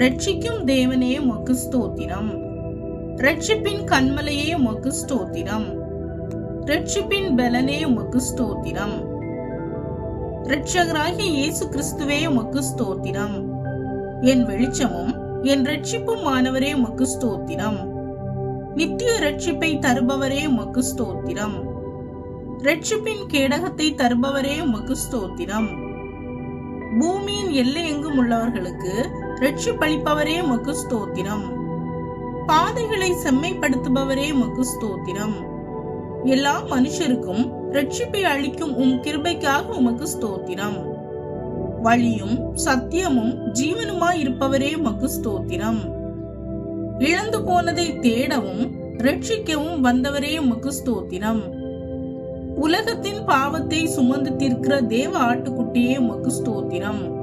ரட்சிக்கும் தேவனே உமக்கு ஸ்தோத்திரம். ரட்சிப்பின் கண்மலையே உமக்கு ஸ்தோத்திரம். ரட்சிப்பின் பலனே உமக்கு ஸ்தோத்திரம். ரட்சகராகிய இயேசு கிறிஸ்துவே உமக்கு ஸ்தோத்திரம். என் வெளிச்சமும் என் ரட்சிப்பும் மாணவரே உமக்கு ஸ்தோத்திரம். நித்திய ரட்சிப்பை தருபவரே உமக்கு ஸ்தோத்திரம். ரட்சிப்பின் கேடகத்தை தருபவரே உமக்கு ஸ்தோத்திரம். பூமியின் எல்லை எங்கும் உள்ளவர்களுக்கு ரட்சிப்பளிப்பவரே உமக்கு ஸ்தோத்திரம். பாதைகளை செம்மைப்படுத்துபவரே உமக்கு ஸ்தோத்திரம். எல்லா மனுஷருக்கும் ரட்சிப்பை அளிக்கும் உம் கிருபைக்காக உமக்கு ஸ்தோத்திரம். வழியும் சத்தியமும் ஜீவனுமாய் இருப்பவரே உமக்கு ஸ்தோத்திரம். இழந்து போனதை தேடவும் ரட்சிக்கவும் வந்தவரே உமக்கு ஸ்தோத்திரம். உலகத்தின் பாவத்தை சுமந்து தீர்க்கிற தேவ ஆட்டுக்குட்டியே உமக்கு ஸ்தோத்திரம்.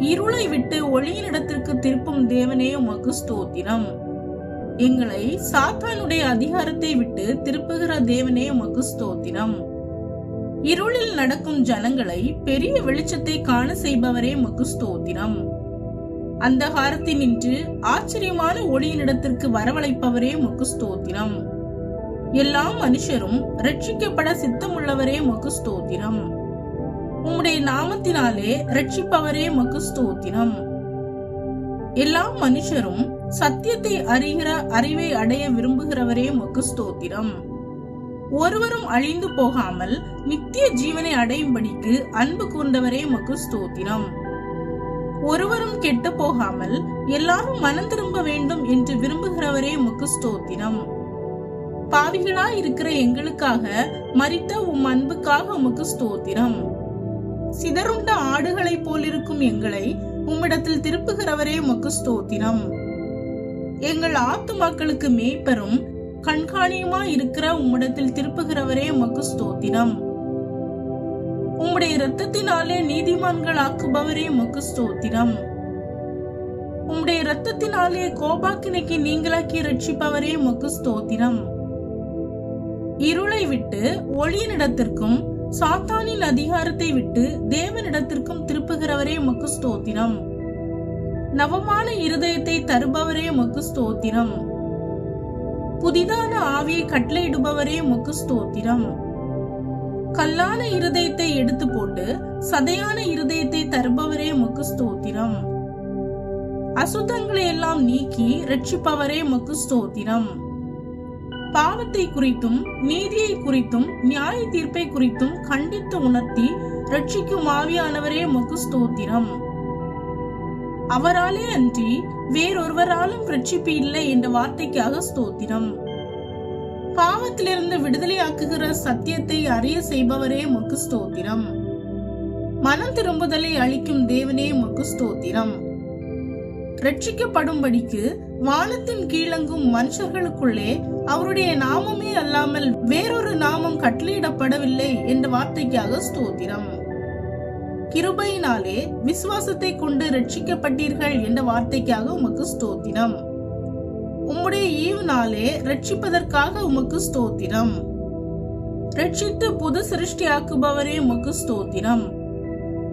இருளை விட்டு ஒளியினிடத்திற்கு திருப்பும் தேவனே உமக்கு ஸ்தோத்திரம். எங்களை சாத்தானுடைய அதிகாரத்தை விட்டு திருப்புகிற தேவனே உமக்கு ஸ்தோத்திரம். இருளில் நடக்கும் ஜனங்களை பெரிய வெளிச்சத்தை காண செய்பவரே உமக்கு ஸ்தோத்திரம். அந்தகாரத்தினின்று ஆச்சரியமான ஒளியினிடத்திற்கு வரவழைப்பவரே உமக்கு ஸ்தோத்திரம். எல்லா மனுஷரும் ரட்சிக்கப்பட சித்தமுள்ளவரே உமக்கு ஸ்தோத்திரம். உம்முடைய நாமத்தினாலே ரட்சிப்பவரே மக்கு ஸ்தோத்திரம். எல்லா மனுஷரும் சத்தியத்தை அறிகிற அறிவை அடைய விரும்புகிறவரே உமக்கு ஸ்தோத்திரம். ஒருவரும் அழிந்து போகாமல் நித்திய ஜீவனை அடையும்படிக்கு அன்பு கூர்ந்தவரே மக்கு ஸ்தோத்திரம். ஒருவரும் கெட்டு போகாமல் எல்லாரும் மனம் திரும்ப வேண்டும் என்று விரும்புகிறவரே உமக்கு ஸ்தோத்திரம். பாவிகளா இருக்கிற எங்களுக்காக மறித்த உம் அன்புக்காக உமக்கு ஸ்தோத்திரம். சிதறுண்ட ஆடுகளைப் போலிருக்கும் எங்களை உம்மிடத்தில் திருப்புகிறவரே உமக்கு ஸ்தோத்திரம். எங்கள் ஆத்துமாக்களுக்கு மேய்ப்பரும் கண்காணியுமா இருக்கிற உம்மிடத்தில் திருப்புகிறவரே உமக்கு ஸ்தோத்திரம். உம்முடைய இரத்தத்தினாலே நீதிமான்கள் ஆக்குபவரே உமக்கு ஸ்தோத்திரம். உம்முடைய இரத்தத்தினாலே கோபாக்கினைக்கு நீங்களாக்கி ரட்சிப்பவரே உமக்கு ஸ்தோத்திரம். இருளை விட்டு ஒளியினிடத்திற்கும் சாத்தானின் அதிகாரத்தை விட்டு தேவனிடத்திற்கும் திருப்புகிறவரே உமக்கு ஸ்தோத்திரம். நவமான இருதயத்தை தருபவரே உமக்கு ஸ்தோத்திரம். புதிதான ஆவியை கட்டளையிடுபவரே உமக்கு ஸ்தோத்திரம். கல்லான இருதயத்தை எடுத்து போட்டு சதையான இருதயத்தை தருபவரே உமக்கு ஸ்தோத்திரம். அசுத்தங்களை எல்லாம் நீக்கி ரட்சிப்பவரே உமக்கு ஸ்தோத்திரம். பாவத்தை குறித்தும் நீதியை குறித்தும் நியாய தீர்ப்பை குறித்தும் கண்டித்து உணர்த்தி ரட்சிக்கும் ஆவியானவரே உமக்கு ஸ்தோத்திரம். அவராலே அன்றி வேறொருவராலும் ரட்சிப்பு இல்லை என்ற வார்த்தைக்காக ஸ்தோத்திரம். பாவத்திலிருந்து விடுதலையாக்குகிற சத்தியத்தை அறிய செய்பவரே உமக்கு ஸ்தோத்திரம். மனம் திரும்புதலை அளிக்கும் தேவனே உமக்கு ஸ்தோத்திரம். ரட்சிக்கப்படும்படிக்கு வானத்தின் கீழங்கும் மனுஷர்களுக்குள்ளே அவருடைய நாமமே அல்லாமல் வேறொரு நாமம் கட்டளையிடப்படவில்லை என்ற வார்த்தைக்காக ஸ்தோத்திரம். கிருபையினாலே விசுவாசத்தை கொண்டு ரட்சிக்கப்பட்டீர்கள் என்ற வார்த்தைக்காக உமக்கு ஸ்தோத்திரம். உம்முடைய ஈவுனாலே ரட்சிப்பதற்காக உமக்கு ஸ்தோத்திரம். ரட்சித்து புது சிருஷ்டியாக்குபவரே உமக்கு ஸ்தோத்திரம்.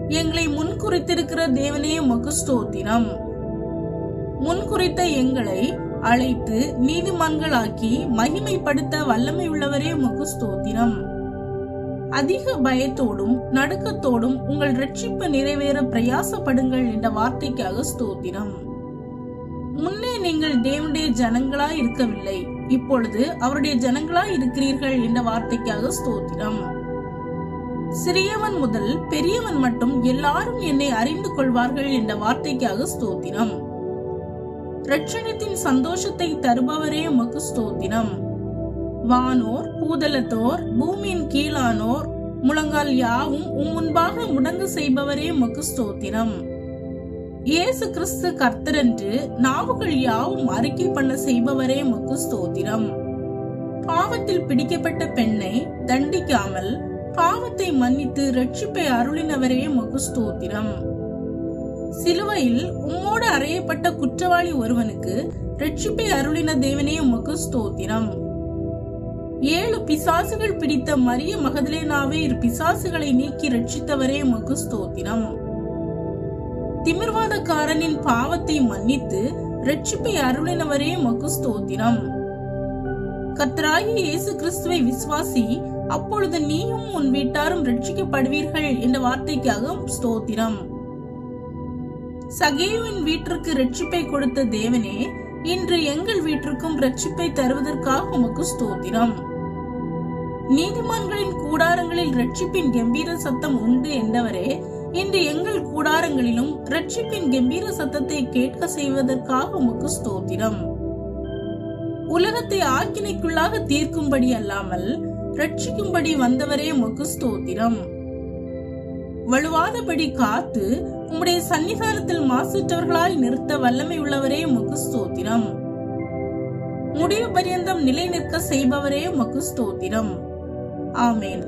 எங்களை முன்குறித்திருக்கிற தேவனே உமக்கு ஸ்தோத்திரம். முன்குறித்த எங்களை அழைத்து நீதிமான்களாக்கி மகிமைப்படுத்த வல்லமை உள்ளவரே உமக்கு ஸ்தோத்திரம். அதிக பயத்தோடும் நடுக்கத்தோடும் உங்கள் ரட்சிப்பு நிறைவேற பிரயாசப்படுங்கள் என்ற வார்த்தைக்காக ஸ்தோத்திரம். முன்னே நீங்கள் தேவனுடைய ஜனங்களா இருக்கவில்லை இப்பொழுது அவருடைய ஜனங்களா இருக்கிறீர்கள் என்ற வார்த்தைக்காக ஸ்தோத்திரம். சிறியவன் முதல் பெரியவன் மட்டும் எல்லாரும் என்னை அறிந்து கொள்வார்கள் என்ற வார்த்தைக்காக ஸ்தோத்திரம். ரட்சணத்தின் சந்தோஷத்தை தருபவரே உமக்கு ஸ்தோத்திரம். வானோர் பூதலத்தோர் பூமியின் கீழானோர் முழங்கால் யாவும் உம் முன்பாக முடங்கு செய்பவரே உமக்கு ஸ்தோத்திரம். இயேசு கிறிஸ்து கர்த்தரன்று நாவுகள் யாவும் அறிக்கை பண்ண செய்பவரே உமக்கு ஸ்தோத்திரம். பாவத்தில் பிடிக்கப்பட்ட பெண்ணை தண்டிக்காமல் பாவத்தை மன்னித்து ரட்சிப்பை அருளினவரே உமக்கு ஸ்தோத்திரம். சிலுவையில் உம்மோடு அறையப்பட்ட குற்றவாளி ஒருவனுக்கு ரட்சிப்பை அருளின தேவனே உமக்கு ஸ்தோத்திரம். ஏழு பிசாசுகள் பிடித்த மரிய மகதலேனாவே இரு பிசாசுகளை நீக்கி ரட்சித்தவரே உமக்கு ஸ்தோத்திரம். திமிர்வாதக்காரனின் பாவத்தை மன்னித்து ரட்சிப்பை அருளினவரே மக்கு ஸ்தோத்திரம். கத்ராயி இயேசு கிறிஸ்துவை விசுவாசி அப்பொழுது நீயும் உன் வீட்டாரும் ரட்சிக்கப்படுவீர்கள் என்ற வார்த்தைக்காக ஸ்தோத்திரம். சகேயுவின் வீட்டிற்கு ரட்சிப்பை கொடுத்த தேவனே இன்று எங்கள் வீட்டிற்கும் ரட்சிப்பை தருவதற்காக உமக்கு ஸ்தோத்திரம். நீதிமான்களின் கூடாரங்களில் ரட்சிப்பின் கம்பீர சத்தம் உண்டு என்றவரே இன்று எங்கள் கூடாரங்களிலும் ரட்சிப்பின் கம்பீர சத்தத்தை கேட்க செய்வதற்காக உமக்கு ஸ்தோத்திரம். உலகத்தை ஆக்கினைக்குள்ளாக தீர்க்கும்படி அல்லாமல் ரட்சிக்கும்படி வந்தவரே உமக்கு ஸ்தோத்திரம். வலுவாதபடி காத்து உம்முடைய சன்னிதானத்தில் மாசற்றவர்களாய் நிறுத்த வல்லமை உள்ளவரே உமக்கு ஸ்தோத்திரம். முடிவு பரியந்தம் நிலை நிற்க செய்பவரே உமக்கு ஸ்தோத்திரம். ஆமேன்.